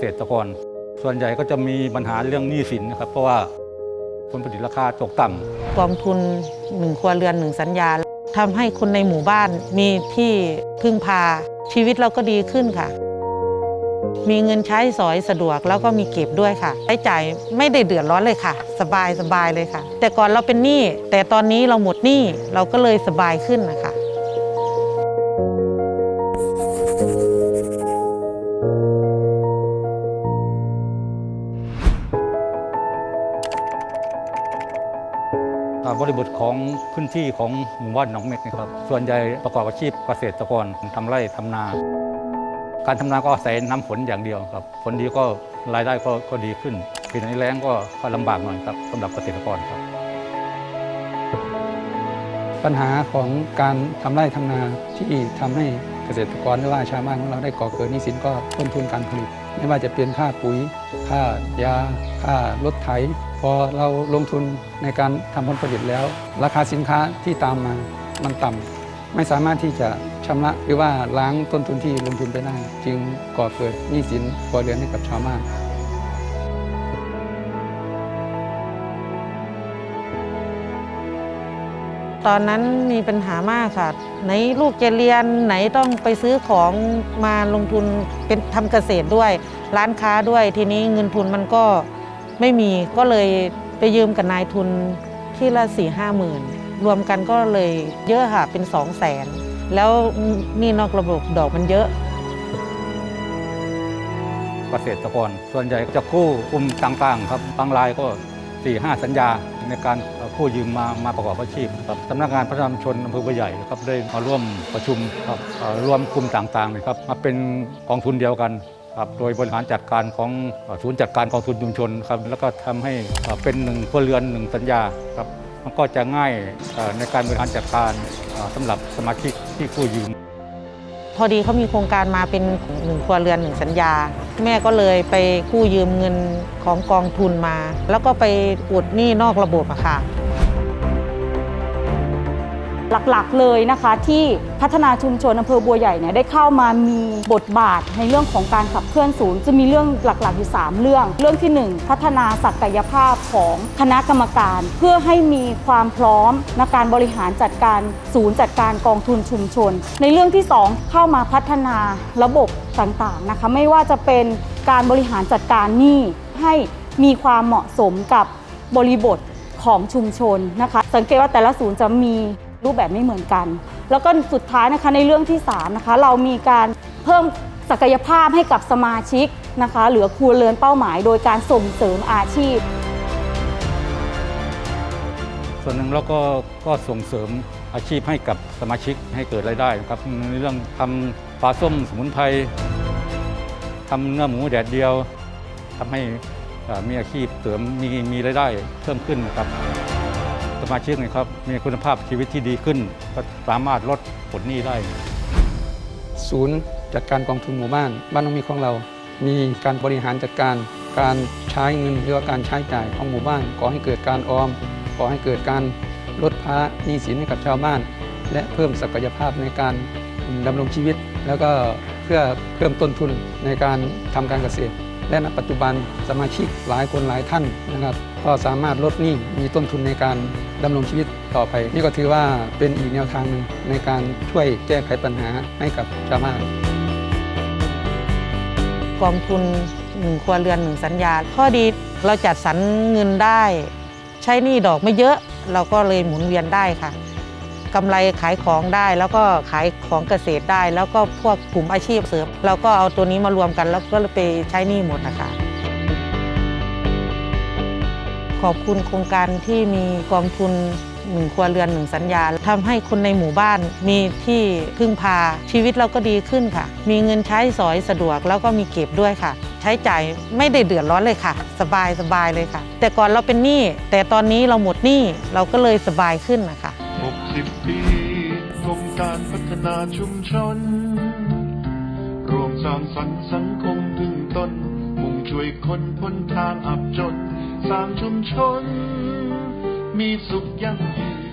ษตรกร ส่วนใหญ่ก็จะมีปัญหาเรื่องหนี้สินนะครับ เพราะว่าผลผลิตราคาตกต่ำกองทุนหนึ่งครัวเรือนหนึ่งสัญญาทำให้คนในหมู่บ้านมีที่พึ่งพาชีวิตเราก็ดีขึ้นค่ะ มีเงินใช้สอยสะดวกแล้วก็มีเก็บด้วยค่ะใช้จ่ายไม่ได้เดือดร้อนเลยค่ะ สบายสบายเลยค่ะ แต่ก่อนเราเป็นหนี้แต่ตอนนี้เราหมดหนี้เราก็เลยสบายขึ้นนะคะ บริบทของพื้นที่ของหมู่บ้านหนองเม็กนะครับ ส่วนใหญ่ประกอบอาชีพเกษตรกรทำไร่ทำนา การทำนาก็อาศัยน้ำฝนอย่างเดียวครับฝนดีก็รายได้ก็ก็ดีขึ้นปีนี้แล้งก็ก็ลำบากหน่อยครับสำหรับเกษตรกรครับ ปัญหาของการทำไร่ทำนาที่ทำให้เกษตรกรหรือว่าชาวบ้านของเราได้ก่อเกิดนี้สินก็ต้นทุนการผลิต ไม่ว่าจะเป็นค่าปุ๋ย ค่ายา ค่ารถไถ พอเราลงทุนในการทำผลผลิตแล้ว ราคาสินค้าที่ตามมามันต่ำไม่สามารถที่จะชำระหรือว่าล้างต้นทุนที่ลงทุนไปได้ จึงก่อเกิดหนี้สินครัวเรือนให้กับชาวบ้าน ตอนนั้นมีปัญหามากค่ะ ไหนลูกจะเรียนไหนต้องไปซื้อของมาลงทุนเป็นทำเกษตรด้วย ร้านค้าด้วยทีนี้เงินทุนมันก็ไม่มีก็เลยไปยืมกับนายทุนที่ละสี่ห้าหมื่นรวมกันก็เลยเยอะค่ะเป็นสองแสนแล้วนี่นอกระบบดอกมันเยอะเกษตรกรส่วนใหญ่จะกู้กลุ่มต่างๆครับบางรายก็4ี่ห้าสัญญา ในการกู้ยืมมามาประกอบอาชีพครับสำนักงานพัฒนาชุมชนอำเภอบัวใหญ่ครับได้มาร่วมประชุมครับรวมกลุ่มต่างๆนะครับมาเป็นกองทุนเดียวกันครับโดยบริหารจัดการของศูนย์จัดการกองทุนชุมชนครับแล้วก็ทำให้เป็นหนึ่งครัวเรือนหนึ่งสัญญาครับมันก็จะง่ายในการบริหารจัดการเอ่อสำหรับสมาชิกที่กู้ยืม พอดีเขามีโครงการมาเป็นหนึ่งครัวเรือนหนึ่งสัญญา แม่ก็เลยไปกู้ยืมเงินของกองทุนมา แล้วก็ไปอุดหนี้นอกระบบอะค่ะ หลักๆเลยนะคะ ที่พัฒนาชุมชนอำเภอบัวใหญ่เนี่ยได้เข้ามามีบทบาทในเรื่องของการขับเคลื่อนศูนย์ จะมีเรื่องหลักๆอยู่ 3 เรื่อง เรื่องที่ 1 พัฒนาศักยภาพของคณะกรรมการ เพื่อให้มีความพร้อมในการบริหารจัดการศูนย์จัดการกองทุนชุมชน ในเรื่องที่ 2 เข้ามาพัฒนาระบบต่างๆนะคะ ไม่ว่าจะเป็นการบริหารจัดการหนี้ให้มีความเหมาะสมกับบริบทของชุมชนนะคะ สังเกตว่าแต่ละศูนย์จะมี รูปแบบไม่เหมือนกัน แล้วก็สุดท้ายนะคะในเรื่องที่3นะคะเรามีการเพิ่มศักยภาพให้กับสมาชิกนะคะเหลือครัวเรือนเป้าหมาย โดยการส่งเสริมอาชีพ ส่วนหนึ่งเราก็ก็ส่งเสริมอาชีพให้กับสมาชิกให้เกิดรายได้นะครับในเรื่องทำปลาส้มสมุนไพรทำเนื้อหมูแดดเดียวทำให้มีอาชีพเสริมมีมีรายได้เพิ่มขึ้นนะครับ สมาชิกนะครับมีคุณภาพชีวิตที่ดีขึ้น ก็สามารถลดผลหนี้ได้ ศูนย์จัดการกองทุนหมู่บ้าน บ้านน้องมีของเรา มีการบริหารจัดการ การใช้เงินหรือว่าการใช้จ่ายของหมู่บ้านก่อให้เกิดการออมก่อให้เกิดการลดภาระหนี้สินให้กับชาวบ้าน และเพิ่มศักยภาพในการดำรงชีวิต แล้วก็เพื่อเพิ่มต้นทุนในการทำการเกษตร และณปัจจุบันสมาชิกหลายคนหลายท่านนะครับก็สามารถลดหนี้มีต้นทุนในการ ดำรงชีวิตต่อไป นี่ก็ถือว่าเป็นอีกแนวทางหนึ่งในการช่วยแก้ไขปัญหาให้กับชาวบ้านกองทุนหนึ่งครัวเรือนหนึ่งสัญญา ข้อดีเราจัดสรรเงินได้ ใช้หนี้ดอกไม่เยอะเราก็เลยหมุนเวียนได้ค่ะกำไรขายของได้แล้วก็ขายของเกษตรได้ แล้วก็พวกกลุ่มอาชีพเสริมเราก็เอาตัวนี้มารวมกันแล้วก็ไปใช้หนี้หมดนะคะ ขอบคุณโครงการที่มีกองทุนหนึ่งครัวเรือนหนึ่งสัญญาทำให้คนในหมู่บ้านมีที่พึ่งพาชีวิตเราก็ดีขึ้นค่ะ มีเงินใช้สอยสะดวกแล้วก็มีเก็บด้วยค่ะ ใช้จ่ายไม่ได้เดือดร้อนเลยค่ะ สบายสบายเลยค่ะ แต่ก่อนเราเป็นหนี้แต่ตอนนี้เราหมดหนี้เราก็เลยสบายขึ้นนะคะ60ปีกรมการพัฒนาชุมชน รวมสร้างสรรค์สังคมพึ่งตน มุ่งช่วยคนพ้นทางอับจน สร้างชุมชน มีสุขยั่งยืน